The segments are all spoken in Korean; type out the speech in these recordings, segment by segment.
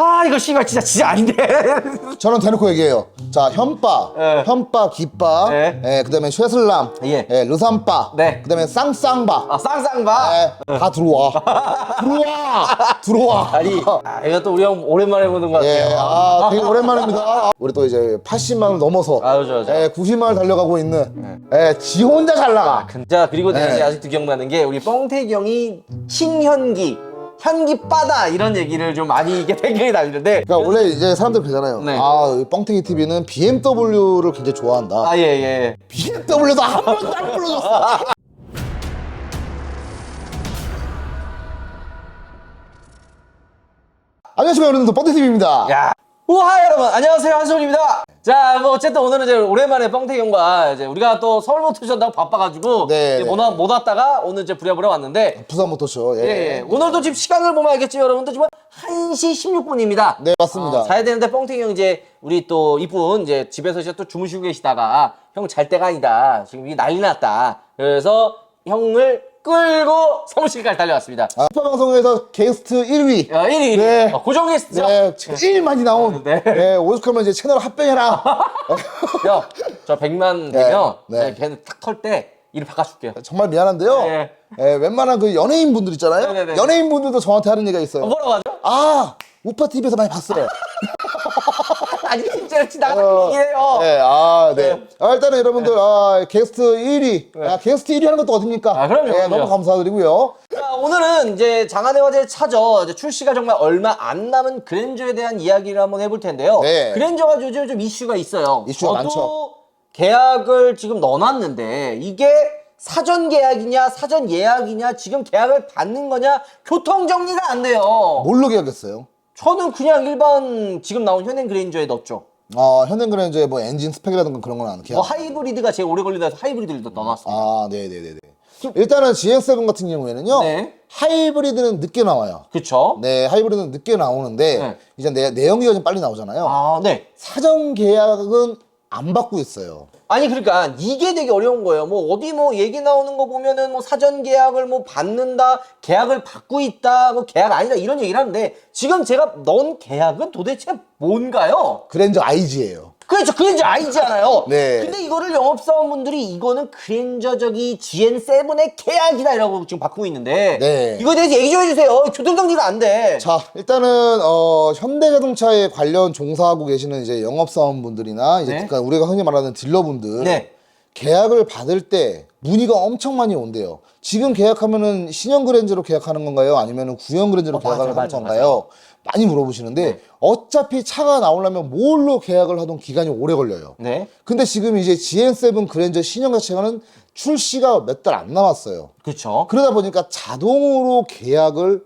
아 이거 씨발 진짜 진짜 아닌데. 저는 대놓고 얘기해요. 자, 현바, 예. 현바, 기바, 예. 예, 그다음에 쇠슬람, 예. 예, 르산바, 네. 그다음에 쌍쌍바, 아 쌍쌍바. 예, 다 들어와, 들어와, 들어와. 아니 아, 이거 또 우리 형 오랜만에 보는 것 예, 같아요. 아, 되게 오랜만입니다. 우리 또 이제 80만을 넘어서 아, 그죠, 그죠. 예, 90만을 달려가고 있는 예, 지 혼자 잘 나가. 자 그리고 네. 아직도 기억나는 게 우리 뻥태기 형이 신현기 현기 빠다 이런 얘기를 좀 많이 이게 댓글이 달리는데 그러니까 원래 이제 사람들 그러잖아요. 네. 아, 이 뻥튀기 TV는 BMW를 굉장히 좋아한다. 아 예 예. BMW도 한 번도 안 불러줬어. 안녕하십니까 여러분들 뻥튀기 TV입니다. 야. 우하 여러분 안녕하세요 한솔입니다. 자 뭐 어쨌든 오늘은 이제 오랜만에 뻥태기 형과 이제 우리가 또 서울 모터쇼다고 바빠가지고 네, 이제 네. 못, 와- 못 왔다가 오늘 이제 부랴부랴 왔는데 부산 모터쇼. 예. 예, 예. 오늘도 지금 시간을 보면 알겠죠 여러분들 지금 1시 16분입니다. 네 맞습니다. 자야 되는데 뻥튀기 형 이제 우리 또 이쁜 이제 집에서 이제 또 주무시고 계시다가 형 잘 때가 아니다. 지금 이게 난리 났다. 그래서 형을 끌고 사무실까지 달려왔습니다. 아, 슈퍼 방송에서 게스트 1위. 야, 1위, 1위. 네. 어, 고정 게스트죠? 네, 제일 많이 나온. 네. 네. 오죽하면 이제 채널 합병해라. 야, 저 100만 네, 되면 네. 네. 걔는 탁 털 때 이름 바꿔줄게요. 정말 미안한데요. 네. 예, 웬만한 그 연예인 분들 있잖아요. 네 네 네. 연예인 분들도 저한테 하는 얘기가 있어요. 어, 뭐라고 하죠? 아, 우파 TV에서 많이 봤어요. 아니, 진짜 지나가는 어, 얘기예요. 네, 아, 네. 네. 아, 일단은 여러분들, 아, 게스트 1위. 아, 게스트 1위 하는 것도 어딥니까? 아, 그럼요, 네, 그럼요. 너무 감사드리고요. 자, 오늘은 이제 장안의 화제에 차져 이제 출시가 정말 얼마 안 남은 그랜저에 대한 이야기를 한번 해볼 텐데요. 네. 그랜저가 요즘 좀 이슈가 있어요. 이슈가 저도 많죠. 계약을 지금 넣어놨는데 이게 사전 계약이냐 사전 예약이냐 지금 계약을 받는 거냐 교통 정리가 안 돼요. 뭘로 계약했어요? 저는 그냥 일반 지금 나온 현행 그랜저에 넣었죠. 아, 현행그랜저의 뭐 엔진 스펙이라든가 그런 건안 계약. 뭐 하이브리드가 제일 오래 걸린다 해서 하이브리드를 넣어놨습니다. 아, 네네네네. 일단은 GX7 같은 경우에는요. 네. 하이브리드는 늦게 나와요. 그쵸? 네, 하이브리드는 늦게 나오는데 네. 이제 내, 내연기가 좀 빨리 나오잖아요. 아, 네. 사전 계약은 안 받고 있어요. 아니 그러니까 이게 되게 어려운 거예요. 뭐 어디 뭐 얘기 나오는 거 보면은 뭐 사전 계약을 뭐 받는다, 계약을 받고 있다, 뭐 계약 아니다 이런 얘기를 하는데 지금 제가 넣은 계약은 도대체 뭔가요? 그랜저 IG예요. 그렇죠. 그랜저 아니잖아요. 네. 근데 이거를 영업사원분들이 이거는 그랜저 저기 GN7의 계약이다 이라고 지금 바꾸고 있는데 네. 이거에 대해서 얘기 좀 해주세요. 교통정리가 안 돼. 자, 일단은 어, 현대자동차에 관련 종사하고 계시는 이제 영업사원분들이나 이제 네. 그러니까 우리가 흔히 말하는 딜러분들 네. 계약을 받을 때 문의가 엄청 많이 온대요. 지금 계약하면은 신형 그랜저로 계약하는 건가요? 아니면은 구형 그랜저로 어, 계약을 맞아요, 하는 맞아요, 건가요? 많이 물어보시는데 네. 어차피 차가 나오려면 뭘로 계약을 하던 기간이 오래 걸려요. 네. 근데 지금 이제 GN7 그랜저 신형 자체가는 출시가 몇 달 안 남았어요. 그렇죠. 그러다 보니까 자동으로 계약을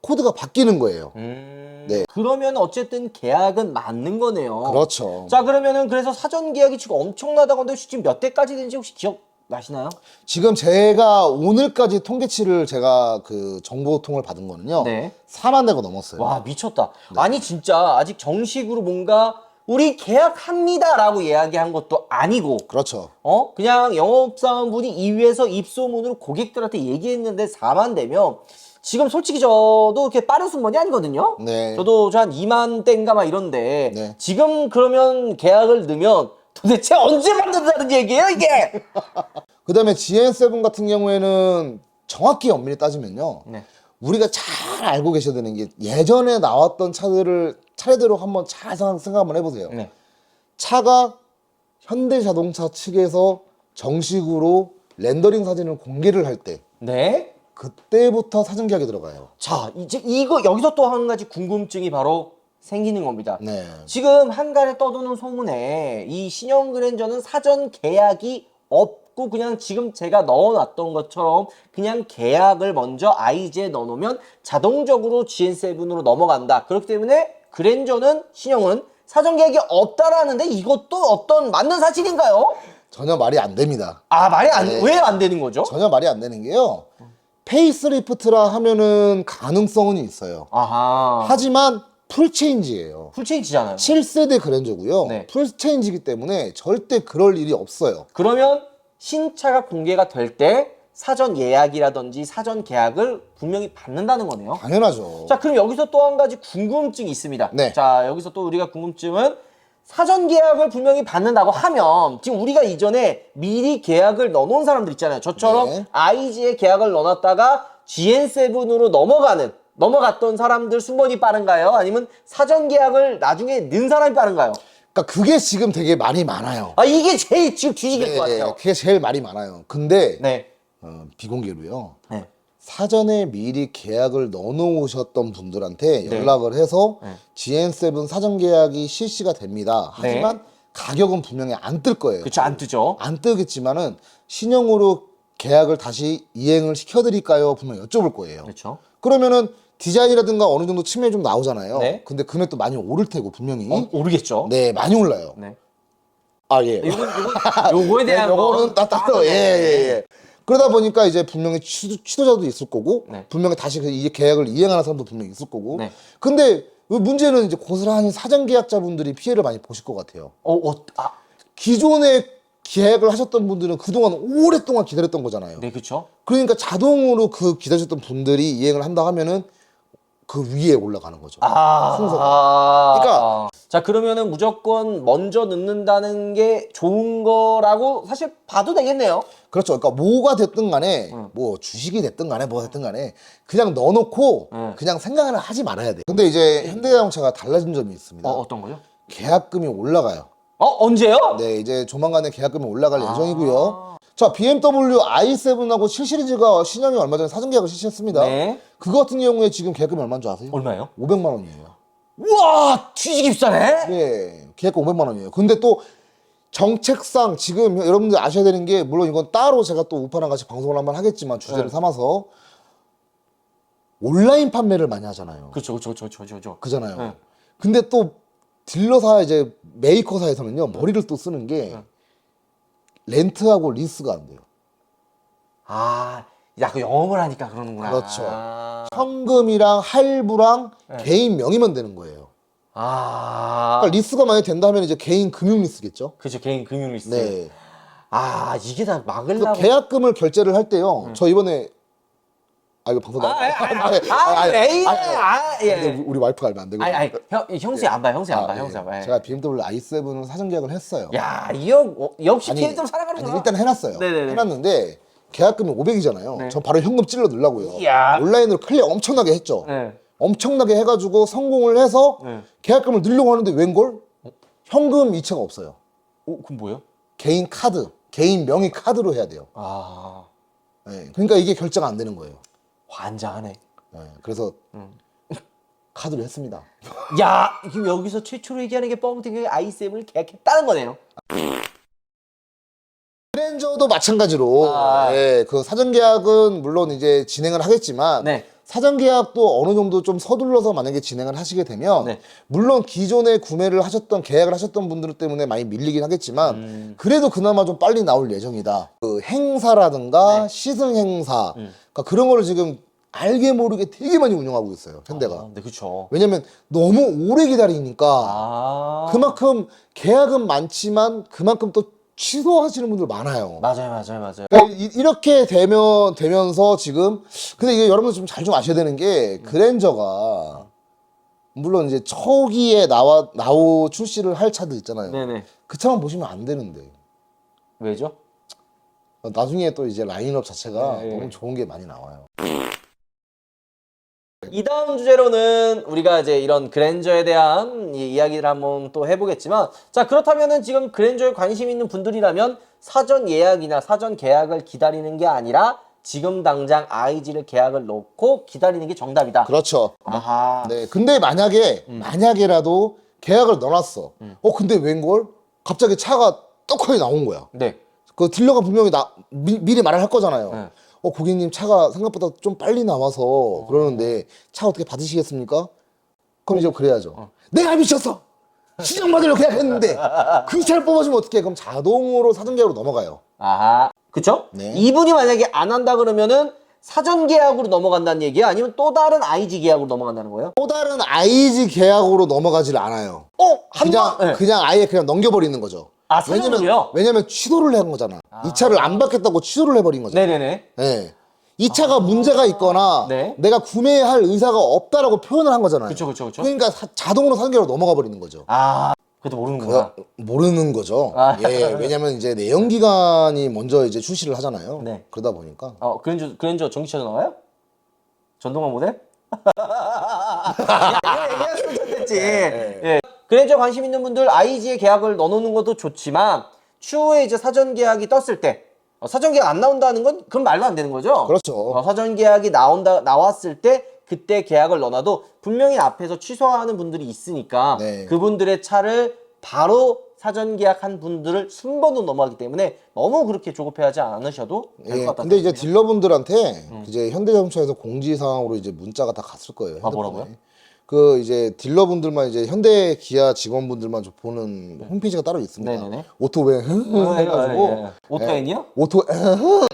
코드가 바뀌는 거예요. 음. 네. 그러면 어쨌든 계약은 맞는 거네요. 그렇죠. 자 그러면은 그래서 사전 계약이 지금 엄청나다고 하는데 지금 몇 대까지 되는지 혹시 기억 나시나요? 지금 제가 오늘까지 통계치를 제가 그 정보통을 받은 거는요. 네. 4만 대가 넘었어요. 와 미쳤다. 아니 진짜 아직 정식으로 뭔가 우리 계약합니다라고 이야기한 것도 아니고 그렇죠. 어 그냥 영업사원분이 이위에서 입소문으로 고객들한테 얘기했는데 4만 대면 지금 솔직히 저도 이렇게 빠른 순번이 아니거든요. 네. 저도 저 한 2만 대인가 막 이런데 네. 지금 그러면 계약을 넣으면 도대체 언제 받는다는 얘기예요 이게? 그 다음에 GN7 같은 경우에는 정확히 엄밀히 따지면요. 네. 우리가 잘 알고 계셔야 되는 게 예전에 나왔던 차들을 차례대로 한번 잘 생각, 생각 한번 해보세요. 네. 차가 현대 자동차 측에서 정식으로 렌더링 사진을 공개를 할 때 네. 그때부터 사전 계약이 들어가요. 자, 이제 이거 여기서 또 한 가지 궁금증이 바로 생기는 겁니다. 네. 지금 한간에 떠도는 소문에 이 신형 그랜저는 사전 계약이 없고 그냥 지금 제가 넣어놨던 것처럼 그냥 계약을 먼저 아이즈에 넣어놓으면 자동적으로 GN7으로 넘어간다. 그렇기 때문에 그랜저는 신형은 사전 계약이 없다라는데 이것도 어떤 맞는 사실인가요? 전혀 말이 안 됩니다. 아 말이 안 네. 왜 안 되는 거죠? 전혀 말이 안 되는 게요. 페이스리프트라 하면은 가능성은 있어요. 아하 하지만 풀체인지예요. 풀체인지잖아요. 7세대 그랜저고요. 네. 풀체인지이기 때문에 절대 그럴 일이 없어요. 그러면 신차가 공개가 될 때 사전 예약이라든지 사전 계약을 분명히 받는다는 거네요. 당연하죠. 자, 그럼 여기서 또 한 가지 궁금증이 있습니다. 네. 자, 여기서 또 우리가 궁금증은 사전 계약을 분명히 받는다고 하면 지금 우리가 이전에 미리 계약을 넣어놓은 사람들 있잖아요. 저처럼 네. IG에 계약을 넣어놨다가 GN7으로 넘어가는 넘어갔던 사람들 순번이 빠른가요? 아니면 사전 계약을 나중에 넣은 사람이 빠른가요? 그러니까 그게 지금 되게 많이 많아요. 아 이게 제일 지금 뒤지길 것 네, 같아요. 그게 제일 말이 많아요. 근데 네. 어, 비공개로요. 네. 사전에 미리 계약을 넣어놓으셨던 분들한테 네. 연락을 해서 네. GN7 사전 계약이 실시가 됩니다. 네. 하지만 가격은 분명히 안 뜰 거예요. 그렇죠. 안 뜨죠. 안 뜨겠지만은 신형으로 계약을 다시 이행을 시켜드릴까요? 분명 여쭤볼 거예요. 그렇죠. 그러면은 디자인이라든가 어느 정도 측면이 좀 나오잖아요. 네. 근데 금액도 많이 오를 테고 분명히. 어, 오르겠죠. 네, 많이 올라요. 네. 아 예. 요건 요건 요거에 네, 대한 요거는 건 따- 따로 네. 예, 예, 예. 그러다 보니까 이제 분명히 취소, 취소자도 있을 거고 네. 분명히 다시 그이 계약을 이행하는 사람도 분명히 있을 거고 네. 근데 그 문제는 이제 고스란히 사전 계약자분들이 피해를 많이 보실 것 같아요. 어, 어, 아, 기존에 계약을 하셨던 분들은 그동안 오랫동안 기다렸던 거잖아요. 네, 그렇죠. 그러니까 자동으로 그 기다리셨던 분들이 이행을 한다 하면은 그 위에 올라가는 거죠. 아, 순서가. 아, 그러니까- 아. 자 그러면은 무조건 먼저 넣는다는 게 좋은 거라고 사실 봐도 되겠네요. 그렇죠. 그러니까 뭐가 됐든 간에 음. 뭐 주식이 됐든 간에 뭐가 됐든 간에 그냥 넣어놓고 음. 그냥 생각을 하지 말아야 돼. 근데 이제 현대자동차가 달라진 점이 있습니다. 어, 어떤 거죠? 계약금이 올라가요. 어, 언제요? 네, 이제 조만간에 계약금이 올라갈 아. 예정이고요. 자, BMW i7하고 7 시리즈가 신형이 얼마 전에 사전 계약을 실시했습니다. 네. 그거 같은 경우에 지금 계약금이 얼마인 줄 아세요? 얼마예요? 500만 원이에요. 우와, 뒤지기 비싸네. 네, 계약금 500만 원이에요. 근데 또 정책상 지금 여러분들 아셔야 되는 게 물론 이건 따로 제가 또 우파랑 같이 방송을 한번 하겠지만 주제를 네. 삼아서 온라인 판매를 많이 하잖아요. 그렇죠, 그렇죠, 그렇죠, 그렇죠, 그렇죠. 그잖아요. 네. 근데 또 딜러사 이제 메이커사에서는요 머리를 또 쓰는 게 네. 렌트하고 리스가 안 돼요. 아, 야, 그 영업을 하니까 그러는구나. 그렇죠. 아, 현금이랑 할부랑 네. 개인 명의만 되는 거예요. 아. 그러니까 리스가 많이 된다면 이제 개인 금융 리스겠죠. 그렇죠, 개인 금융 리스. 네. 아, 이게 다 막으려고. 계약금을 결제를 할 때요. 저 이번에 아 이거 방송 아, 아, 아, 네. 아, 에이, 아, 아, 근데 예. 우리 와이프가 알면 안 되고. 아니, 아니, 형, 형수 안 봐, 형수 안 봐, 아, 형수 안 봐. 예. 예. 제가 BMW i7을 사전 계약을 했어요. 야, 이 형, 어, 역시 아니, 살아가는구나. 아니, 일단 해놨어요. 네네네. 해놨는데 계약금이 500이잖아요. 네. 저 바로 현금 찔러 넣으려고요. 이야. 온라인으로 클리어 엄청나게 했죠. 네. 엄청나게 해가지고 성공을 해서 네. 계약금을 넣으려고 하는데 웬걸? 현금 이체가 없어요. 어, 그럼 뭐예요? 개인 카드, 개인 명의 카드로 해야 돼요. 아, 예, 그러니까 이게 결제가 안 되는 거예요. 환장하네. 예, 그래서 음. 카드로 했습니다. 야, 지금 여기서 최초로 얘기하는 게 뻥튀기 i7을 계약했다는 거네요. 그랜저도 마찬가지로 아. 예, 그 사전 계약은 물론 이제 진행을 하겠지만 네. 사전 계약도 어느 정도 좀 서둘러서 만약에 진행을 하시게 되면 네. 물론 기존에 구매를 하셨던 계약을 하셨던 분들 때문에 많이 밀리긴 하겠지만 음. 그래도 그나마 좀 빨리 나올 예정이다. 그 행사라든가 네. 시승 행사 음. 그러니까 그런 거를 지금 알게 모르게 되게 많이 운영하고 있어요. 현대가. 아, 네, 그쵸. 왜냐면 너무 오래 기다리니까 아. 그만큼 계약은 많지만 그만큼 또 취소하시는 분들 많아요. 맞아요, 맞아요, 맞아요. 그러니까 이- 이렇게 되면 되면서 지금 근데 이게 여러분들 좀잘 좀 아셔야 되는 게 그랜저가 물론 이제 초기에 나와 나오 출시를 할 차들 있잖아요. 네네. 그 차만 보시면 안 되는데 왜죠? 나중에 또 이제 라인업 자체가 네, 네. 너무 좋은 게 많이 나와요. 이 다음 주제로는 우리가 이제 이런 그랜저에 대한 이 이야기를 한번 또 해보겠지만 자 그렇다면은 지금 그랜저에 관심 있는 분들이라면 사전 예약이나 사전 계약을 기다리는 게 아니라 지금 당장 IG를 계약을 넣고 기다리는 게 정답이다. 그렇죠. 아하. 네. 근데 만약에 음. 만약에라도 계약을 넣어놨어. 어 근데 웬걸 갑자기 차가 떡하니 나온 거야. 네. 그 딜러가 분명히 나 미, 미리 말을 할 거잖아요. 네. 어 고객님 차가 생각보다 좀 빨리 나와서 그러는데 차 어떻게 받으시겠습니까? 그럼 이제 그래야죠. 어. 내가 미쳤어. 시장 받으려고 계약했는데 그 차를 뽑아주면 어떻게? 그럼 자동으로 사전 계약으로 넘어가요. 아하. 그쵸? 네. 이분이 만약에 안 한다 그러면은 사전 계약으로 넘어간다는 얘기야? 아니면 또 다른 IG 계약으로 넘어간다는 거예요? 또 다른 IG 계약으로 넘어가질 않아요. 어? 한 그냥 번? 네. 그냥 아예 그냥 넘겨버리는 거죠. 아, 사전으로요? 왜냐면 취소를 한 거잖아. 이 차를 안 받겠다고 취소를 해버린 거잖아. 네네네. 예. 이 차가 문제가 있거나 네. 내가 구매할 의사가 없다라고 표현을 한 거잖아요. 그쵸, 그쵸, 그쵸. 그러니까 사- 자동으로 사전계약으로 넘어가 버리는 거죠. 아, 그래도 모르는구나. 그거 모르는 거죠. 아. 예, 왜냐면 이제 내연 기관이 먼저 이제 출시를 하잖아요. 네. 그러다 보니까 어, 그랜저, 그랜저 전기차도 나와요? 전동화 모델? 얘기했으면 좋겠지. 예. 그랜저 관심 있는 분들 IG에 계약을 넣어놓는 것도 좋지만 추후에 이제 사전 계약이 떴을 때 어, 사전 계약 안 나온다는 건 그럼 말도 안 되는 거죠. 그렇죠. 어, 사전 계약이 나온다 나왔을 때 그때 계약을 넣어놔도 분명히 앞에서 취소하는 분들이 있으니까 네. 그분들의 차를 바로 사전 계약한 분들을 순번으로 넘어가기 때문에 너무 그렇게 조급해하지 않으셔도 될 예, 것 같다. 근데 이제 딜러분들한테 이제 현대자동차에서 공지사항으로 이제 문자가 다 갔을 거예요. 아, 핸드폰에. 그 이제 딜러분들만 이제 현대 기아 직원분들만 좀 보는 홈페이지가 따로 있습니다. 네네네. 오토웨 어, 해가지고 예, 예. 오토엔이요? 오토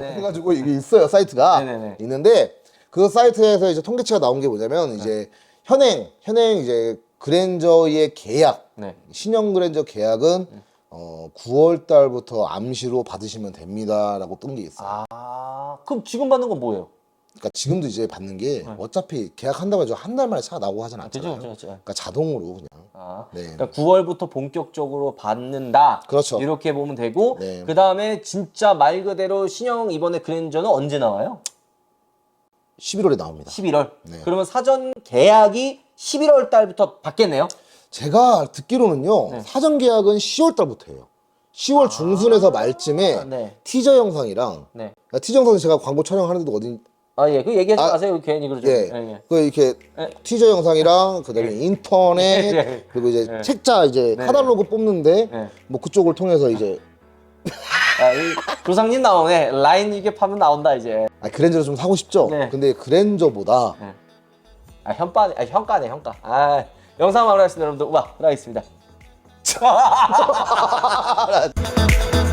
해가지고 이게 있어요 사이트가 네네네. 있는데 그 사이트에서 이제 통계치가 나온 게 뭐냐면 이제 현행 현행 이제 그랜저의 계약 네. 신형 그랜저 계약은 어 9월 달부터 암시로 받으시면 됩니다라고 뜬 게 있어요. 아, 그럼 지금 받는 건 뭐예요? 그러니까 지금도 이제 받는 게 어차피 계약한다고 해서 한 달 만에 차가 나오고 하진 그죠, 않잖아요. 그죠, 그죠. 그러니까 자동으로 그냥 아, 네. 그러니까 9월부터 본격적으로 받는다. 그렇죠. 이렇게 보면 되고 네. 그 다음에 진짜 말 그대로 신형 이번에 그랜저는 언제 나와요? 11월에 나옵니다. 11월. 네. 그러면 사전 계약이 11월 달부터 받겠네요. 제가 듣기로는요 네. 사전 계약은 10월 달부터 해요. 10월 중순에서 말쯤에 아, 네. 티저 영상이랑 네. 아, 티저 영상은 제가 광고 촬영하는데도 어디 아, 예. 그 얘기하지 아, 마세요. 괜히 그러죠. 예. 예, 예. 그 이렇게 예. 티저 영상이랑 그다음에 인터넷 예. 그리고 이제 예. 책자 이제 네. 카탈로그 뽑는데 예. 뭐 그쪽을 통해서 이제 아, 이 조상님 나오네. 라인 이게 파면 나온다, 이제. 아 그랜저를 좀 사고 싶죠. 네. 근데 그랜저보다 아, 현가네. 아, 현가네, 현가. 아, 영상 마무리하겠습니다, 여러분들. 우와, 들어가겠습니다.